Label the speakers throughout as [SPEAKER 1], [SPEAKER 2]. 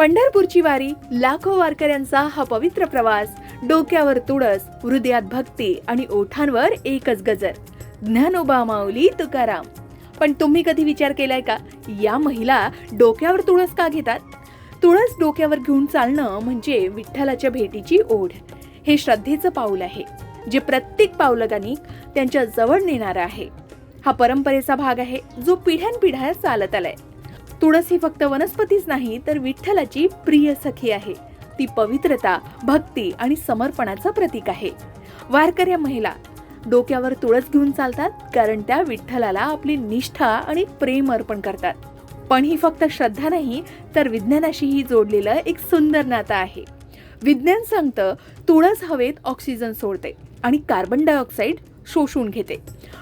[SPEAKER 1] पंढरपूरची वारी लाखो वारकऱ्यांचा हा पवित्र प्रवास. डोक्यावर तुळस हृदयात भक्ती आणि ओठांवर एकच गजर ज्ञानोबा माऊली तुकाराम. पण तुम्ही कधी विचार केलाय का? या महिला डोक्यावर तुळस का घेतात? तुळस डोक्यावर घेऊन चालणं म्हणजे विठ्ठलाच्या भेटीची ओढ. हे श्रद्धेचं पाऊल आहे जे प्रत्येक पावलगानी त्यांच्या जवळ नेणारं आहे. हा परंपरेचा भाग आहे जो पिढ्यानपिढ्या चालत आलाय. तुळस ही फक्त वनस्पतीच नाही तर विठ्ठलाची प्रिय सखी आहे. ती पवित्रता भक्ती आणि समर्पणाचं प्रतीक आहे. वारकऱ्या महिला डोक्यावर तुळस घेऊन चालतात कारण त्या विठ्ठलाला आपली निष्ठा आणि प्रेम अर्पण करतात. पण ही फक्त श्रद्धा नाही तर विज्ञानाशीही जोडलेलं एक सुंदर नातं आहे. विज्ञान सांगतं तुळस हवेत ऑक्सिजन सोडते आणि कार्बन डायऑक्साईड शोषून घेते.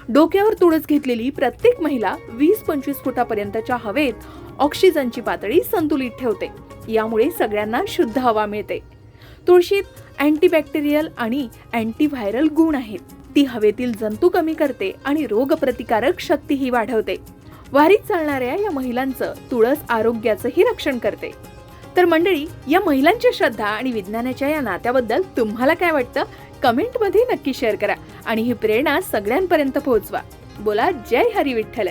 [SPEAKER 1] डोक्यावर तुळस घेतलेली प्रत्येक महिला वीस पंचवीस फुटापर्यंतच्या हवेत ऑक्सिजनची पातळी संतुलित ठेवते. यामुळे सगळ्यांना शुद्ध हवा मिळते. तुळशीत अँटीबॅक्टेरियल आणि अँटीव्हायरल गुण आहेत. ती हवेतील जंतू कमी करते आणि रोगप्रतिकारक शक्तीही वाढवते. वारीत चालणाऱ्या या महिलांचं तुळस आरोग्याचंही रक्षण करते. तर मंडळी या महिलांच्या श्रद्धा आणि विज्ञानाच्या या नात्याबद्दल तुम्हाला काय वाटतं? कमेंटमध्ये नक्की शेअर करा आणि ही प्रेरणा सगळ्यांपर्यंत पोहोचवा. बोला जय हरी विठ्ठल.